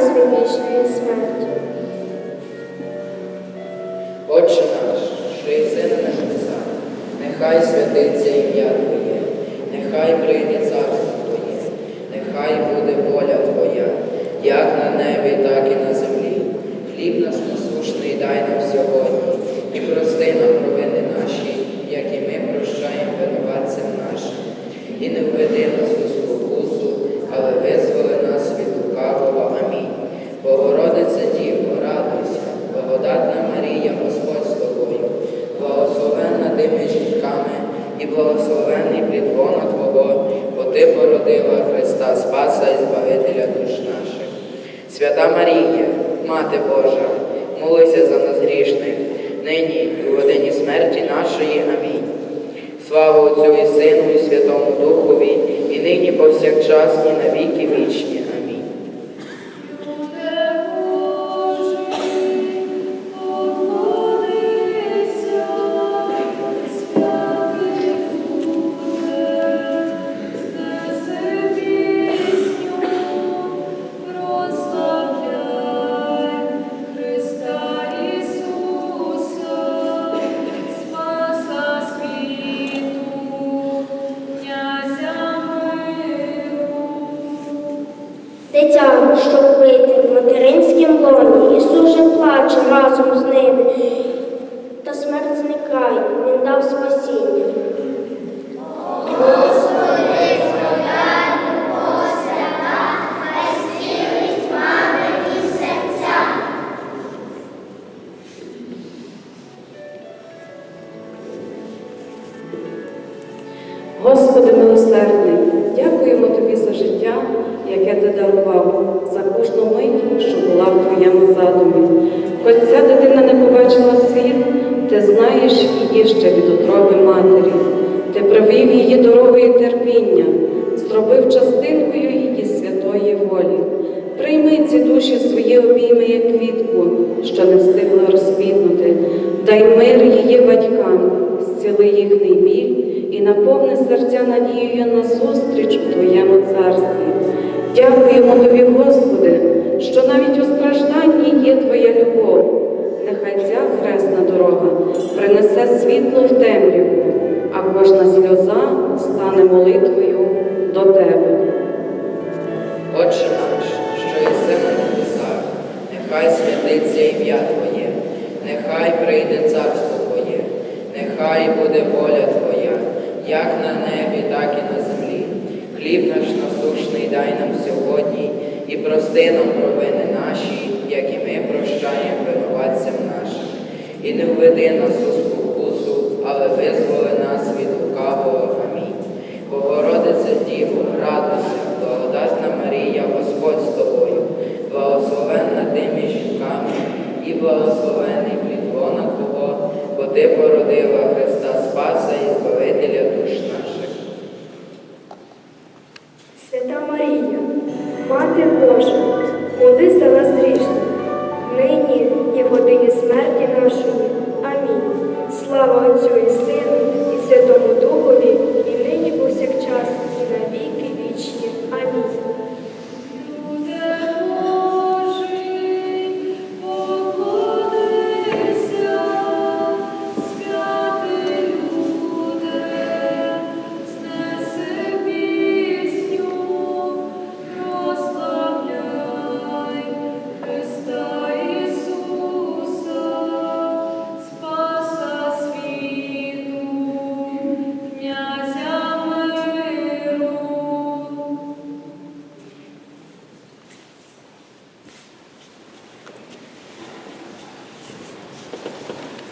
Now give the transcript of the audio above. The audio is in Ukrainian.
нас вічної смерті. Отче наш, що єси на небесах, нехай святиться ім'я Твоє, нехай прийде царство Твоє, нехай буде воля Твоя, як на небі, так і на землі. Хліб нас насушний дай нам сьогодні, і прости нам провини наші, як і ми прощаємо винуватцям нашим. І не введи нас у спокусу, але визволи нас від лукавого. Амінь. Богородиця Діво, радуйся, благодатна Марія, Господь з тобою, благословенна ти між жінками і благословенний плід лона Твого, бо Ти породила Христа Спаса і Збавителя душ наших. Свята Марія, Мати Божа, молися за нас грішних, нині і в годині смерті нашої. Амінь. Слава Отцю і Сину, і Святому Духові, і нині повсякчас, і на віки вічні. Дитя, що вбите в материнськім лоні, Ісус же плаче разом з ними. Та смерть зникає, Він дав спасіння. Господи милосердний, дякуємо Тобі за життя, яке ти дарував, за кожну мить, що була в Твоєму задумі. Хоч ця дитина не побачила світ, ти знаєш її ще від утроби матері. Ти провів її дорогою терпіння, зробив частинкою її святої волі. Прийми ці душі свої обійми, як квітку, що не встигла розквітнути. Дай мир її батькам, зціли їхній біль і наповни серця надією на зустріч у Твоєму царстві. Дякуємо Тобі, Господи, що навіть у стражданні є Твоя любов. Нехай ця хресна дорога принесе світло в темряву, а кожна сльоза стане молитвою до Тебе. Отче наш, що єси на небесах, нехай святиться ім'я Твоє, нехай прийде царство нехай буде воля Твоя, як на небі, так і на землі. Хліб наш насушний дай нам сьогодні і прости нам провини наші, як і ми прощаємо винуватцям нашим. І не введи нас у спокусу, але визволи нас від лукавого. Амінь. Богородиця Діво, радуйся, благодатна Марія, Господь з тобою, благословенна ти між жінками і благословений плід лона Твого, бо Ти породила